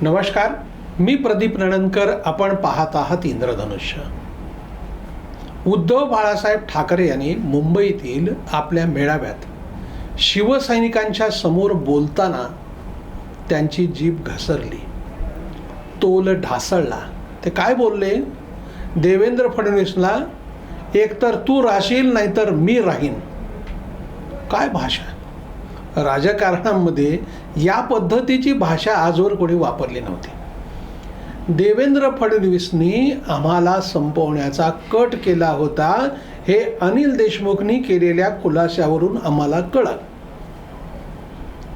नमस्कार मी प्रदीप नणनकर आपण पाहत आहात इंद्रधनुष्य. उद्धव बाळासाहेब ठाकरे यांनी मुंबईतील आपल्या मेळाव्यात शिवसैनिकांच्या समोर बोलताना त्यांची जीभ घसरली. तोल ढासळला. ते काय बोलले? देवेंद्र फडणवीसला एकतर तू राहशील नाहीतर मी राहीन. काय भाषा? राजकारणामध्ये या पद्धतीची भाषा आजवर कोणी वापरली नव्हती. देवेंद्र फडणवीसनी आम्हाला संपवण्याचा कट केला होता हे अनिल देशमुखनी केलेल्या खुलाशावरून आम्हाला कळत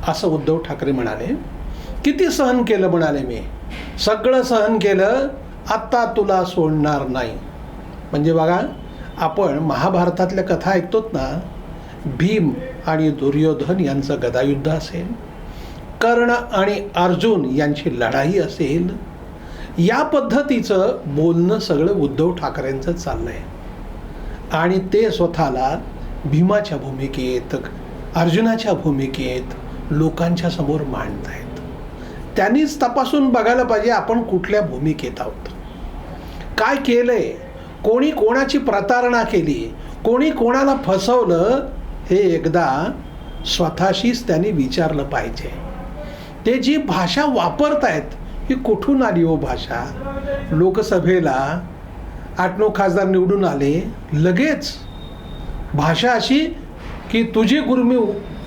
असं उद्धव ठाकरे म्हणाले किती सहन केलं म्हणाले मी? सगळं सहन केलं आत्ता तुला सोडणार नाही. म्हणजे बघा आपण महाभारतातल्या कथा ऐकतोत ना भीम आणि दुर्योधन यांचं गदायुद्ध असेल कर्ण आणि अर्जुन यांची लढाई असेल या पद्धतीचं बोलणं सगळं उद्धव ठाकरेंचं आहे आणि ते स्वतःला भीमाच्या भूमिकेत अर्जुनाच्या भूमिकेत लोकांच्या समोर मांडत आहेत त्यांनीच तपासून बघायला पाहिजे आपण कुठल्या भूमिकेत आहोत. काय केलंय? कोणी कोणाची प्रतारणा केली? कोणी कोणाला फसवलं? हे एकदा स्वतःशीच त्यांनी विचारलं पाहिजे. ते जी भाषा वापरतायत ही कुठून आली हो भाषा? लोकसभेला आठ नऊ खासदार निवडून आले लगेच भाषा अशी की तुझी गुरमी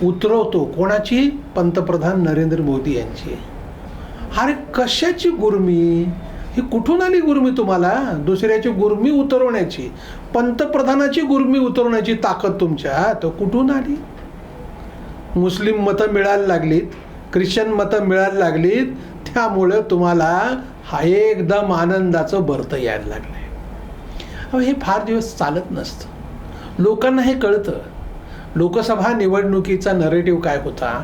उतरवतो कोणाची? पंतप्रधान नरेंद्र मोदी यांची. अरे कशाची गुरमी? ही कुठून आली गुरमी तुम्हाला? दुसऱ्याची गुरमी उतरवण्याची पंतप्रधानाची गुरमी उतरवण्याची ताकद तुमच्या. तर कुठून आली? मुस्लिम मतं मिळायला लागलीत ख्रिश्चन मतं मिळायला लागलीत त्यामुळं तुम्हाला हा एकदम आनंदाचं भरतं यायला लागलं आहे हे फार दिवस चालत नसतं. लोकांना हे कळतं. लोकसभा निवडणुकीचा नरेटिव्ह काय होता?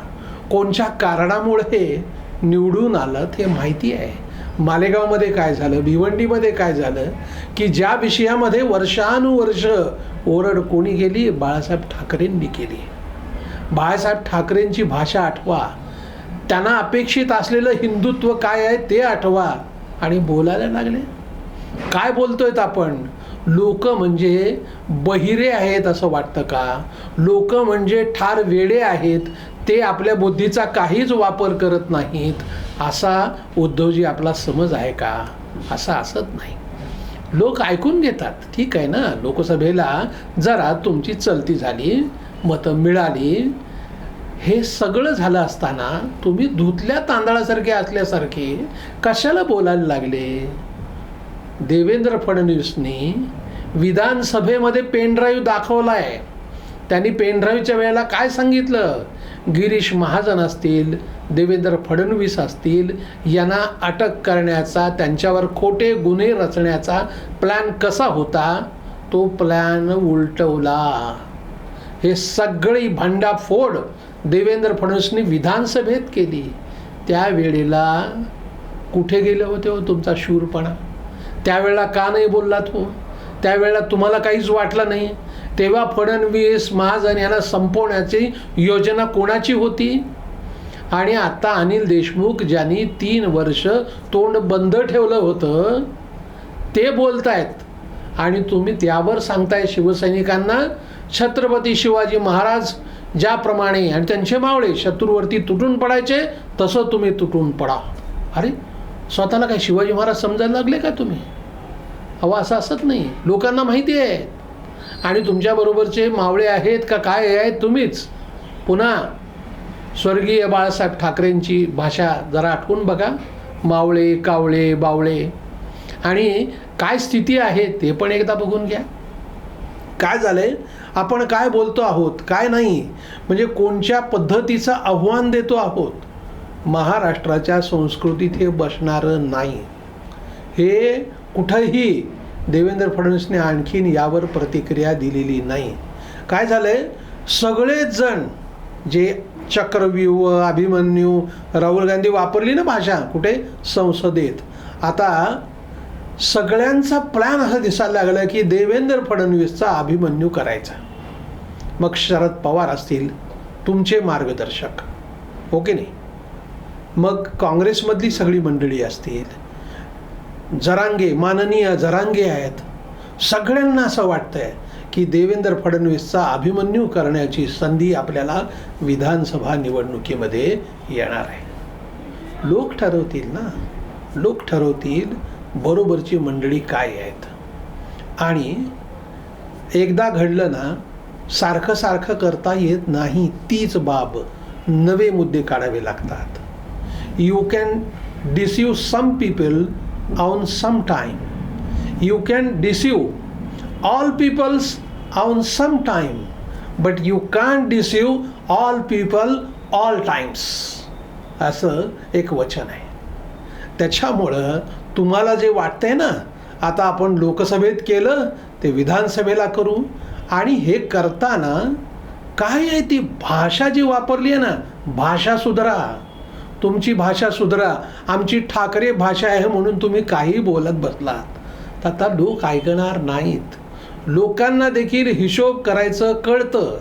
कोणत्या कारणामुळे हे निवडून आलं हे माहिती आहे. मालेगावमध्ये काय झालं? भिवंडीमध्ये काय झालं? की ज्या विषयामध्ये वर्षानुवर्ष ओरड कोणी केली बाळासाहेब ठाकरेंनी केली. बाळासाहेब ठाकरेंची भाषा आठवा. त्यांना अपेक्षित असलेलं हिंदुत्व काय आहे ते आठवा आणि बोलायला लागले. काय बोलतोयत आपण? लोक म्हणजे बहिरे आहेत असं वाटतं का? लोक म्हणजे ठार वेडे आहेत ते आपल्या बुद्धीचा काहीच वापर करत नाहीत. असा उद्धवजी आपला समज आहे का? असा असत नाही. लोक ऐकून घेतात. ठीक आहे ना? लोकसभेला जरा तुमची चलती झाली मतं मिळाली. हे सगळं झालं असताना तुम्ही धुतल्या तांदळासारखे असल्यासारखे कशाला बोलायला लागले? देवेंद्र फडणवीसनी विधानसभेमध्ये पेनड्राईव्ह दाखवला आहे त्यांनी पेनड्राईव्हच्या वेळेला काय सांगितलं? गिरीश महाजन असतील देवेंद्र फडणवीस असतील यांना अटक करण्याचा त्यांच्यावर खोटे गुन्हे रचण्याचा प्लॅन कसा होता? तो प्लॅन उलटवला. हे सगळी भांडाफोड देवेंद्र फडणवीसनी विधानसभेत केली. त्यावेळेला कुठे गेले होते हो तुमचा शूरपणा? त्यावेळेला का नाही बोललात हो? त्यावेळेला तुम्हाला काहीच वाटलं नाही? तेव्हा फडणवीस महाजन यांना संपवण्याची योजना कोणाची होती? आणि आता अनिल देशमुख ज्यांनी तीन वर्ष तोंड बंद ठेवलं होतं ते बोलतायत. आणि तुम्ही त्यावर सांगताय शिवसैनिकांना छत्रपती शिवाजी महाराज ज्याप्रमाणे आणि त्यांचे मावळे शत्रूवरती तुटून पडायचे तसं तुम्ही तुटून पडा. अरे स्वतःला काय शिवाजी महाराज समजायला लागले का तुम्ही? अहो असं असत नाही. लोकांना माहिती आहे. आणि तुमच्याबरोबरचे मावळे आहेत का काय आहेत तुम्हीच. पुन्हा स्वर्गीय बाळासाहेब ठाकरेंची भाषा जरा आठवून बघा. मावळे कावळे बावळे. आणि काय स्थिती आहे ते पण एकदा बघून घ्या. काय झालंय? आपण काय बोलतो आहोत काय नाही. म्हणजे कोणत्या पद्धतीचं आव्हान देतो आहोत? महाराष्ट्राच्या संस्कृतीत हे बसणारं नाही. हे कुठंही देवेंद्र फडणवीसने आणखीन यावर प्रतिक्रिया दिलेली नाही. काय झालंय? सगळेजण जे चक्रव्यूह अभिमन्यू राहुल गांधी वापरली ना भाषा कुठे? संसदेत. आता सगळ्यांचा प्लॅन असं दिसायला लागला की देवेंद्र फडणवीसचा अभिमन्यू करायचा. मग शरद पवार असतील तुमचे मार्गदर्शक. हो ओके नाही? मग काँग्रेसमधली सगळी मंडळी असतील जरांगे माननीय जरांगे आहेत. सगळ्यांना असं वाटतंय की देवेंद्र फडणवीसचा अभिमन्यू करण्याची संधी आपल्याला विधानसभा निवडणुकीमध्ये येणार आहे. लोक ठरवतील ना? लोक ठरवतील बरोबरची मंडळी काय आहेत. आणि एकदा घडलं ना सारखं सारखं करता येत नाही तीच बाब नवे मुद्दे काढावे लागतात. You can deceive some people on some time you can deceive all peoples on some time but you can deceive all people all times असं एक वचन आहे. त्याच्यामुळं तुम्हाला जे वाटतंय ना आता आपण लोकसभेत केलं ते विधानसभेला करू. आणि हे करताना काय आहे ती भाषा जी वापरली आहे ना भाषा सुधरा. तुमची भाषा सुधरा आमची ठाकरे भाषा आहे म्हणून तुम्ही काही बोलत बसलात. तर आता लोक ऐकणार नाहीत. लोकांना देखील हिशोब करायचं कळतं.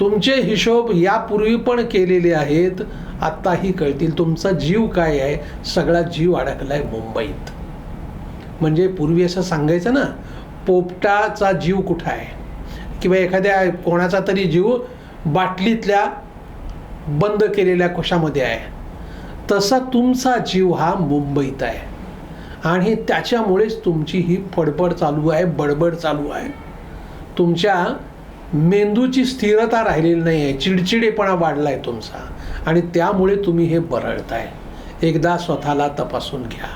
तुमचे हिशोब यापूर्वी पण केलेले आहेत. आत्ताही कळतील तुमचा जीव काय आहे. सगळा जीव अडकला आहे मुंबईत. म्हणजे पूर्वी असं सांगायचं ना पोपटाचा जीव कुठं आहे? किंवा एखाद्या कोणाचा तरी जीव बाटलीतल्या बंद केलेल्या कोशामध्ये आहे. तसा तुमचा जीव हा मुंबईत आहे. आणि त्याच्यामुळेच तुमची ही फडफड चालू आहे बडबड चालू आहे. तुमच्या मेंदूची स्थिरता राहिलेली नाही आहे चिडचिडेपणा वाढला आहे तुमचा. आणि त्यामुळे तुम्ही हे बरळताय. एकदा स्वतःला तपासून घ्या.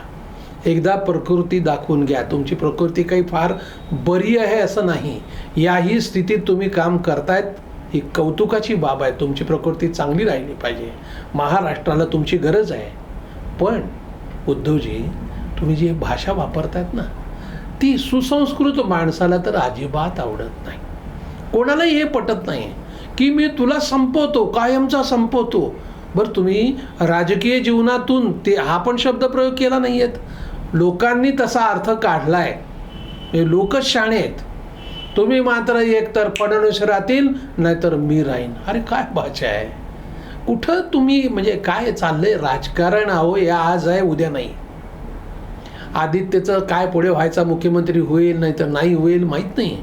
एकदा प्रकृती दाखवून घ्या. तुमची प्रकृती काही फार बरी आहे असं नाही. याही स्थितीत तुम्ही काम करतायत. ही कौतुकाची बाब आहे. तुमची प्रकृती चांगली राहिली पाहिजे. महाराष्ट्राला तुमची गरज आहे. पण उद्धवजी तुम्ही जी भाषा वापरतायत ना ती सुसंस्कृत माणसाला तर अजिबात आवडत नाही. कोणालाही हे पटत नाही की मी तुला संपवतो कायमचा संपवतो. बरं तुम्ही राजकीय जीवनातून ते हा पण शब्दप्रयोग केला नाही आहेत लोकांनी तसा अर्थ काढला आहे लोकच शाणे आहेत तुम्ही मात्र एकतर फडणवीस राहतील नाहीतर मी राहीन. अरे काय भाषा आहे? कुठं तुम्ही म्हणजे काय चाललंय राजकारण आहो या आज आहे उद्या नाही. आदित्यचं काय पुढे व्हायचा मुख्यमंत्री होईल नाही तर नाही होईल माहीत नाही.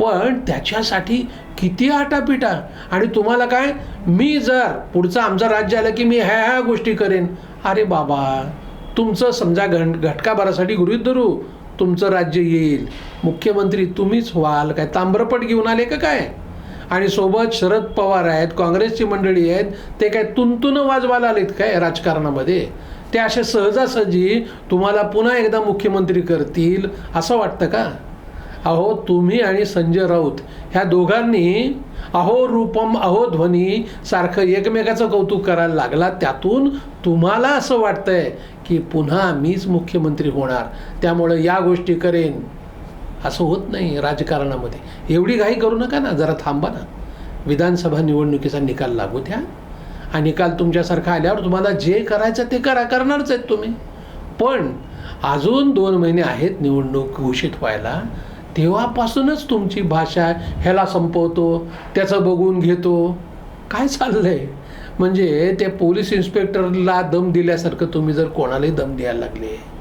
पण त्याच्यासाठी किती आटापिटा. आणि तुम्हाला काय? मी जर पुढचं आमचं राज्य आलं की मी ह्या ह्या गोष्टी करेन. अरे बाबा तुमचं समजा घन घटकाभरासाठी गृहित धरू. तुमचं राज्य येईल. मुख्यमंत्री तुम्हीच व्हाल. काय ताम्रपट घेऊन आले का काय? आणि सोबत शरद पवार आहेत काँग्रेसची मंडळी आहेत ते काय तुंतुन वाजवायला आलेत काय राजकारणामध्ये? ते असे सहजासहजी तुम्हाला पुन्हा एकदा मुख्यमंत्री करतील असं वाटतं का? अहो तुम्ही आणि संजय राऊत ह्या दोघांनी अहो रूपम अहो ध्वनी सारखं एकमेकाचं कौतुक करायला लागला. त्यातून तुम्हाला असं वाटतंय की पुन्हा मीच मुख्यमंत्री होणार त्यामुळं या गोष्टी करेन. असं होत नाही राजकारणामध्ये. एवढी घाई करू नका ना जरा थांबा ना. विधानसभा निवडणुकीचा निकाल लागू द्या. हा निकाल तुमच्यासारखा आल्यावर तुम्हाला जे करायचं ते करा करणारच आहेत तुम्ही. पण अजून दोन महिने आहेत निवडणूक घोषित व्हायला. तेव्हापासूनच तुमची भाषा ह्याला संपवतो त्याचं बघून घेतो. काय चाललं आहे म्हणजे त्या पोलीस इन्स्पेक्टरला दम दिल्यासारखं तुम्ही जर कोणालाही दम द्यायला लागले.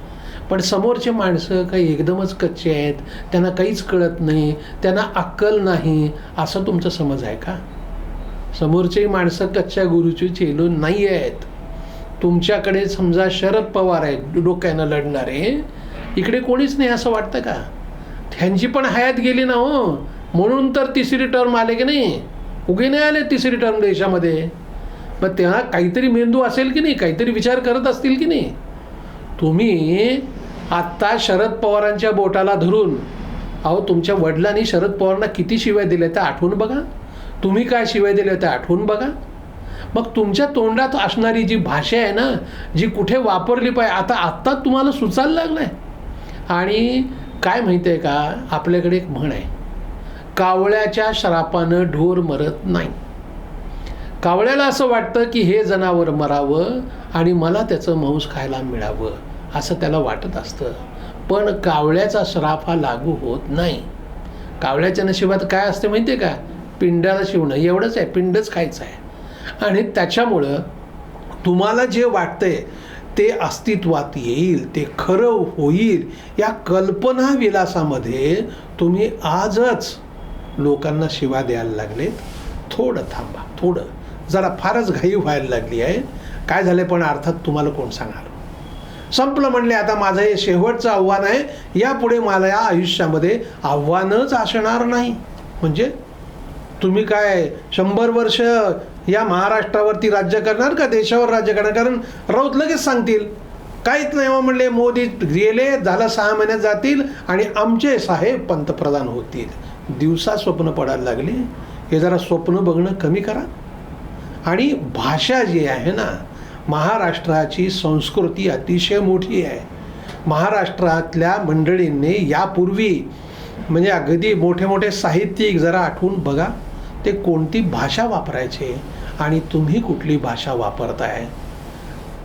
पण समोरचे माणसं काही एकदमच कच्चे आहेत त्यांना काहीच कळत नाही त्यांना अक्कल नाही असं तुमचं समज आहे का? समोरचे माणसं कच्च्या गुरुची चेलू नाही आहेत. तुमच्याकडे समजा शरद पवार आहेत डोक्यानं लढणारे इकडे कोणीच नाही असं वाटतं का? ह्यांची पण हयात गेली ना हो. म्हणून तर तिसरी टर्म आले की नाही? उगे नाही आले तिसरी टर्म देशामध्ये? मग तेव्हा काहीतरी मेंदू असेल की नाही? काहीतरी विचार करत असतील की नाही? तुम्ही आत्ता शरद पवारांच्या बोटाला धरून अहो तुमच्या वडिलांनी शरद पवारांना किती शिवाय दिल्या त्या आठवून बघा. तुम्ही काय शिवाय दिल्या त्या आठवून बघा. मग तुमच्या तोंडात असणारी जी भाषा आहे ना जी कुठे वापरली पाहिजे आता आत्ता तुम्हाला सुचायला लागलं आहे आणि काय माहिती आहे का? आपल्याकडे एक म्हण आहे. कावळ्याच्या श्रापानं ढोर मरत नाही. कावळ्याला असं वाटतं की हे जनावर मरावं आणि मला त्याचं मांस खायला मिळावं असं त्याला वाटत असतं. पण कावळ्याचा श्राप हा लागू होत नाही. कावळ्याच्या नशिबात काय असते माहिती आहे का? पिंडाला शिवणं. एवढंच आहे. पिंडच खायचं आहे. आणि त्याच्यामुळं तुम्हाला जे वाटतंय ते अस्तित्वात येईल ते खरं होईल या कल्पना विलासामध्ये तुम्ही आजच लोकांना शिवा द्यायला लागलेत. थोडं थांबा थोडं. जरा फारच घाई व्हायला लागली आहे. काय झालं पण अर्थात तुम्हाला कोण सांगणार? संपलं म्हणले आता माझं हे शेवटचं आव्हान आहे. यापुढे मला या आयुष्यामध्ये आव्हानच असणार नाही. म्हणजे तुम्ही काय शंभर वर्ष या महाराष्ट्रावरती राज्य करणार का देशावर राज्य करणार? कारण राऊत लगेच सांगतील काहीच नाही हो म्हणले मोदी. गेले झालं सहा महिन्यात जातील आणि आमचे साहेब पंतप्रधान होतील. दिवसा स्वप्न पडायला लागले. हे जरा स्वप्न बघणं कमी करा. आणि भाषा जी आहे ना महाराष्ट्राची संस्कृती अतिशय मोठी आहे. महाराष्ट्रातल्या मंडळींनी यापूर्वी म्हणजे अगदी मोठे मोठे साहित्यिक जरा आठवून बघा ते कोणती भाषा वापरायचे? आणि तुम्ही कुठली भाषा वापरताय?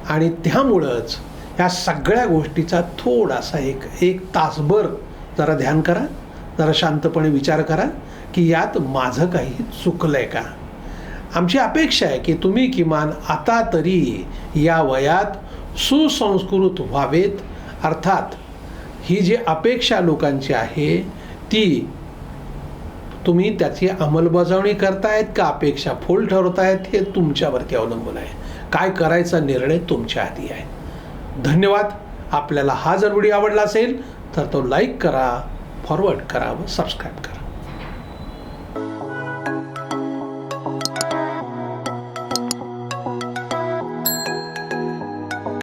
आणि त्यामुळंच ह्या सगळ्या गोष्टीचा थोडासा एक एक तासभर जरा ध्यान करा जरा शांतपणे विचार करा की यात माझं काही चुकलं आहे का? आमची अपेक्षा आहे की तुम्ही किमान आता तरी या वयात सुसंस्कृत व्हावेत. अर्थात ही जी अपेक्षा लोकांची आहे ती तुम्ही त्याची अंमलबजावणी करतायत का अपेक्षा फुल ठरवतायत हे तुमच्यावरती अवलंबून आहे. काय करायचा निर्णय तुमच्या हाती आहे. धन्यवाद. आपल्याला हा जर व्हिडिओ आवडला असेल तर तो लाईक करा फॉरवर्ड करा व सबस्क्राईब करा.